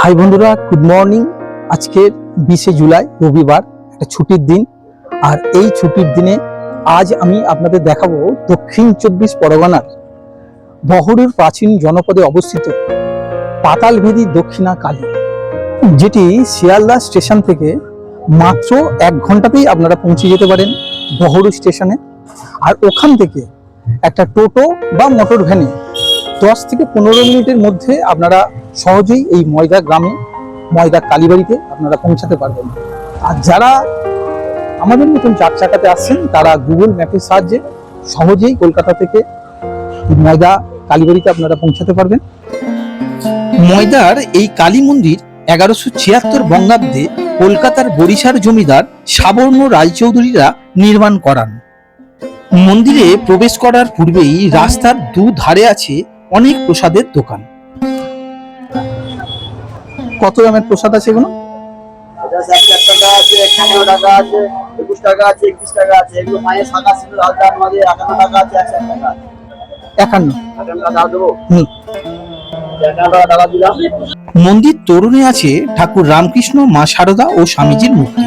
High বন্ধুরা good morning আজকে বিশে জুলাই, রবিবার, একটা ছুটির দিন। আর এই ছুটির দিনে আজ আমি আপনাদের দেখাবো দক্ষিণ চব্বিশ পরগনার বহরুর প্রাচীন জনপদে অবস্থিত পাতালভেদি দক্ষিণা কালী যেটি শিয়ালদা স্টেশন থেকে মাত্র এক ঘন্টাতেই আপনারা পৌঁছে যেতে পারেন বহরু স্টেশনে। আর ওখান থেকে একটা টোটো বা মোটর ভ্যানে দশ থেকে পনেরো মিনিটের মধ্যে আপনারা সহজেই এই ময়দা গ্রামে, ময়দা কালীবাড়িতে আপনারা পৌঁছাতে পারবেন। আর যারা আমাদের মতন চার চাকাতে আসছেন, তারা গুগল ম্যাপের সাহায্যে সহজেই কলকাতা থেকে ময়দা কালীবাড়িতে আপনারা পৌঁছাতে পারবেন। ময়দার এই কালী মন্দির এগারোশো ছিয়াত্তর বঙ্গাব্দে কলকাতার বরিশার জমিদার সাবর্ণ রায়চৌধুরীরা নির্মাণ করান। মন্দিরে প্রবেশ করার পূর্বেই রাস্তার দু ধারে আছে অনেক প্রসাদের দোকান। কত দামের প্রসাদ আছে এগুলো? মন্দির তরুণে আছে ঠাকুর রামকৃষ্ণ, মা শারদা ও স্বামীজির মূর্তি।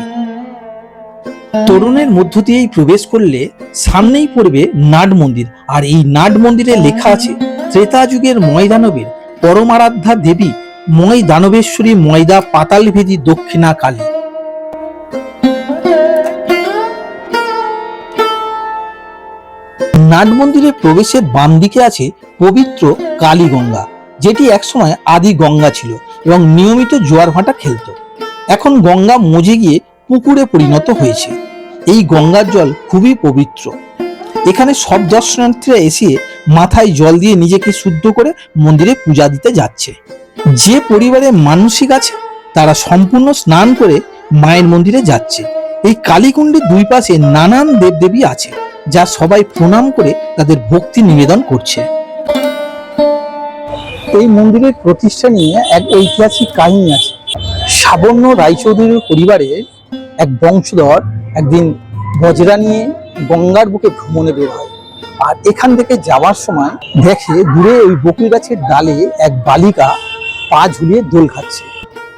তরুণের মধ্য দিয়েই প্রবেশ করলে সামনেই পড়বে নাট মন্দির। আর এই নাট মন্দিরে লেখা আছে, ত্রেতা যুগের ময়দানবের পরমারাধ্যা দেবী ময় দানবেশ্বরী ময়দা পাতালভেদি দক্ষিণা কালী। নাট মন্দিরে প্রবেশের বাম দিকে আছে পবিত্র কালীগঙ্গা, যেটি একসময় আদি গঙ্গা ছিল এবং নিয়মিত জোয়ার ভাটা খেলত। এখন গঙ্গা মজে গিয়ে পুকুরে পরিণত হয়েছে। এই গঙ্গার জল খুবই পবিত্র। এখানে সব দর্শনার্থীরা এসে মাথায় জল দিয়ে নিজেকে শুদ্ধ করে মন্দিরে পূজা দিতে যাচ্ছে। যে পরিবারে মানসিক আছে, তারা সম্পূর্ণ স্নান করে মায়ের মন্দিরে যাচ্ছে। এই কালীকুণ্ডের দুই পাশে নানান দেবদেবী আছে, যা সবাই প্রণাম করে তাদের ভক্তি নিবেদন করছে। এই মন্দিরের প্রতিষ্ঠা নিয়ে এক ঐতিহাসিক কাহিনী আছে। সাবর্ণ রায়চৌধুরীর পরিবারে এক বংশধর একদিন বজরা নিয়ে গঙ্গার বুকে ভ্রমণে বের হয়। আর এখান থেকে যাওয়ার সময় দেখে দূরে ওই বকুল গাছের ডালে এক বালিকা পা ঝুলিয়ে দোল খাচ্ছে।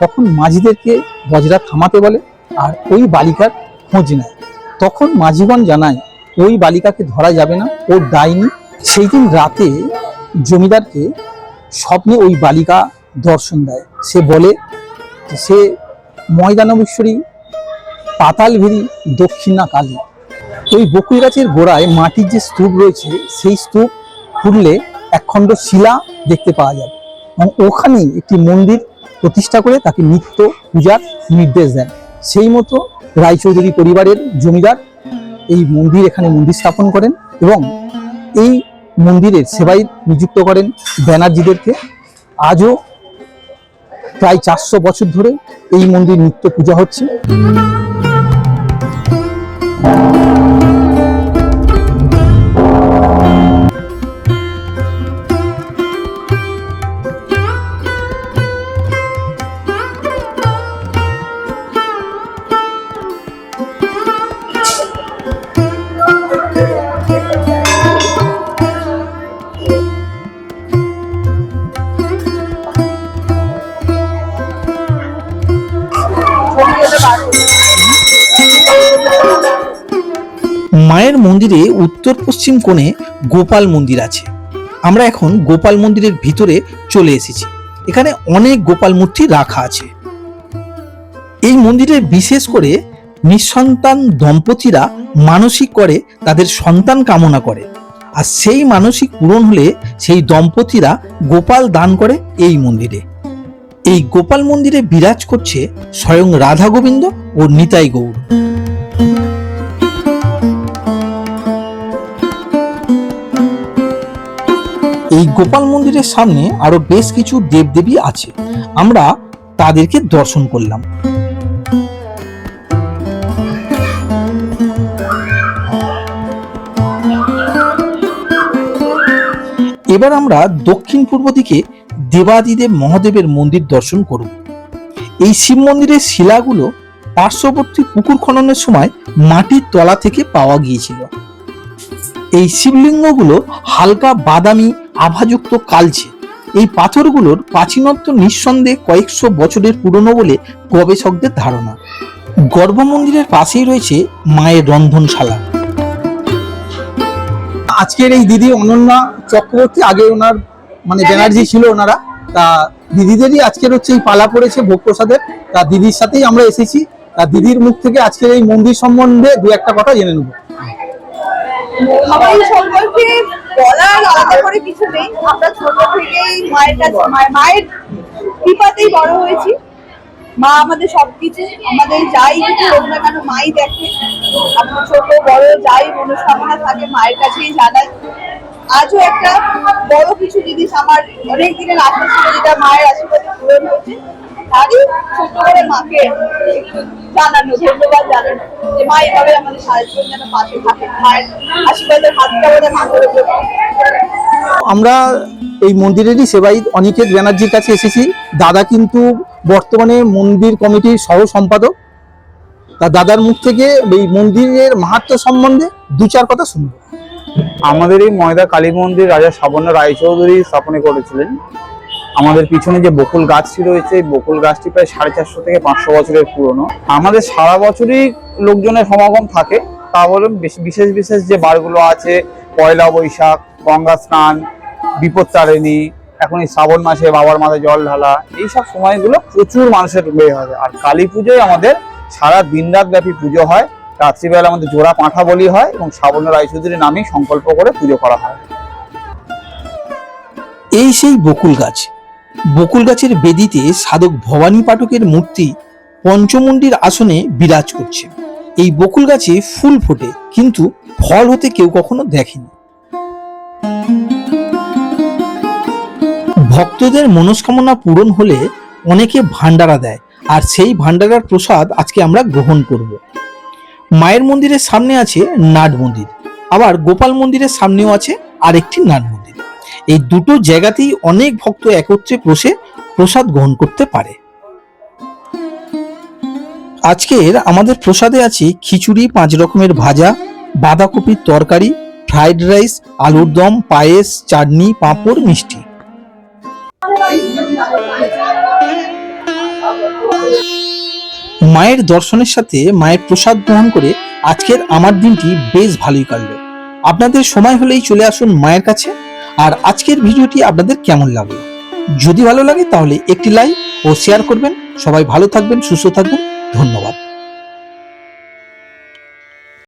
তখন মাঝিদেরকে বজরা থামাতে বলে, আর ওই বালিকার খোঁজ নেয়। তখন মাঝিগণ জানায়, ওই বালিকাকে ধরা যাবে না, ও ডাইনি। সেই দিন রাতে জমিদারকে স্বপ্নে ওই বালিকা দর্শন দেয়। সে বলে, সে ময়দানবেশ্বরী পাতালভেরি দক্ষিণা কালী। ওই বকুল গাছের গোড়ায় মাটির যে স্তূপ রয়েছে, সেই স্তূপ খুললে একখণ্ড শিলা দেখতে পাওয়া যাবে। এবং ওখানেই একটি মন্দির প্রতিষ্ঠা করে তাকে নিত্য পূজার নির্দেশ দেন। সেই মতো রায়চৌধুরী পরিবারের জমিদার এই মন্দির এখানে মন্দির স্থাপন করেন এবং এই মন্দিরের সেবাই নিযুক্ত করেন ব্যানার্জিদেরকে। আজও প্রায় চারশো বছর ধরে এই মন্দির নিত্য পূজা হচ্ছে। মায়ের মন্দিরে উত্তর পশ্চিম কোণে গোপাল মন্দির আছে। আমরা এখন গোপাল মন্দিরের ভিতরে চলে এসেছি। এখানে অনেক গোপাল মূর্তি রাখা আছে। এই মন্দিরে বিশেষ করে নিঃসন্তান দম্পতিরা মানসিক করে, তাদের সন্তান কামনা করে। আর সেই মানসিক পূরণ হলে সেই দম্পতিরা গোপাল দান করে এই মন্দিরে। এই গোপাল মন্দিরে বিরাজ করছে স্বয়ং রাধা গোবিন্দ ও নিতাই গৌর। এই গোপাল মন্দিরের সামনে আরও বেশ কিছু দেবদেবী আছে। আমরা তাদেরকে দর্শন করলাম। এবার আমরা দক্ষিণ পূর্ব দিকে দেবাদিদেব মহাদেবের মন্দির দর্শন করব। এই শিব মন্দিরের শিলাগুলো পার্শ্ববর্তী পুকুর খননের সময় মাটির তলা থেকে পাওয়া গিয়েছিল। এই শিবলিঙ্গগুলো হালকা বাদামি আভাযুক্ত কালচে। এই পাথরগুলোর প্রাচীনত্ব নিঃসন্দেহে কয়েকশো বছরের পুরনো বলে গবেষকদের ধারণা। গর্ভ মন্দিরের পাশেই রয়েছে মায়ের রন্ধনশালা। আজকের এই দিদি অনন্যা চক্রবর্তী আগে ওনার মানে ব্যানার্জি ছিল ওনারা তা দিদিদেরই আজকের হচ্ছে এই পালা পড়েছে ভোগ প্রসাদের তা দিদির সাথেই আমরা এসেছি। তা দিদির মুখ থেকে আজকের এই মন্দির সম্বন্ধে দু একটা কথা জেনে নেব। আমার সম্পর্কে বলার আলাদা করে কিছু নেই। আমরা ছোট থেকেই মায়ের কাছে মায়ের কৃপাতেই বড় হয়েছি। মা আমাদের সবকিছু, আমাদের যাই কিছু হোক না কেন মাই দেখে। আমরা ছোট, বড়, যাই মনস্কামনা থাকে, মায়ের কাছেই জানাই। আজও একটা বড় কিছু জিনিস আমার অনেক দিনের আশা ছিল যেটা মায়ের আশীর্বাদে পূরণ হয়েছে তারই ছোট করে মাকে জানানো ধন্যবাদ জানানো যে মা এভাবে আমাদের সারা জীবন যেন পাশে থাকে। মায়ের আশীর্বাদের হাতটা বোধহয় মাথার উপর আমরা এই মন্দিরেরই সেবাই অনিকেত ব্যানার্জির কাছে এসেছি। দাদা কিন্তু বর্তমানে মন্দির কমিটির সহ সম্পাদক তা দাদার মুখ থেকে এই মন্দিরের মাহাত্ম সম্বন্ধে দু চার কথা শুনব। আমাদের এই ময়দা কালী মন্দির রাজা সাবর্ণ রায়চৌধুরী স্থাপনে করেছিলেন। আমাদের পিছনে যে বকুল গাছটি রয়েছে বকুল গাছটি প্রায় সাড়ে চারশো থেকে পাঁচশো বছরের পুরনো। আমাদের সারা বছরই লোকজনের সমাগম থাকে। তা বেশ- বিশেষ বিশেষ যে বারগুলো আছে, পয়লা বৈশাখ, গঙ্গা স্নান বিপত্তারিণী এখন এই শ্রাবণ মাসে বাবার মাথায় জল ঢালা, এইসব সময়গুলো প্রচুর মানুষের বের হয়। আর কালী পুজোয় আমাদের সারা দিন রাত ব্যাপী পুজো হয়। রাত্রিবেলা আমাদের জোড়া পাঁঠা বলি হয় এবং শ্রাবণ রায়চৌধুরীর নামেই সংকল্প করে পুজো করা হয়। এই সেই বকুল গাছ বকুল গাছের বেদিতে সাধক ভবানী পাঠকের মূর্তি পঞ্চমুণ্ডির আসনে বিরাজ করছে। এই বকুল গাছে ফুল ফোটে, কিন্তু ফল হতে কেউ কখনো দেখেনি। ভক্তদের মনস্কামনা পূরণ হলে অনেকে ভান্ডারা দেয়, আর সেই ভান্ডারার প্রসাদ আজকে আমরা গ্রহণ করব। মায়ের মন্দিরের সামনে আছে নাট মন্দির, আবার গোপাল মন্দিরের সামনেও আছে আরেকটি নাট মন্দির। এই দুটো জায়গাতেই অনেক ভক্ত একত্রে বসে প্রসাদ গ্রহণ করতে পারে। আজকের আমাদের প্রসাদে আছে খিচুড়ি, পাঁচ রকমের ভাজা, বাঁধাকপির তরকারি, ফ্রাইড রাইস, আলুর দম, পায়েস, চাটনি, পাঁপড়, মিষ্টি। মায়ের দর্শনের সাথে মায়ের প্রসাদ গ্রহণ করে আজকের আমার দিনটি বেশ ভালোই কাটলো। আপনাদের সময় হলেই চলে আসুন মায়ের কাছে। আর আজকের ভিডিওটি আপনাদের কেমন লাগল? যদি ভালো লাগে তাহলে একটি লাইক ও শেয়ার করবেন। সবাই ভালো থাকবেন, সুস্থ থাকবেন। ধন্যবাদ।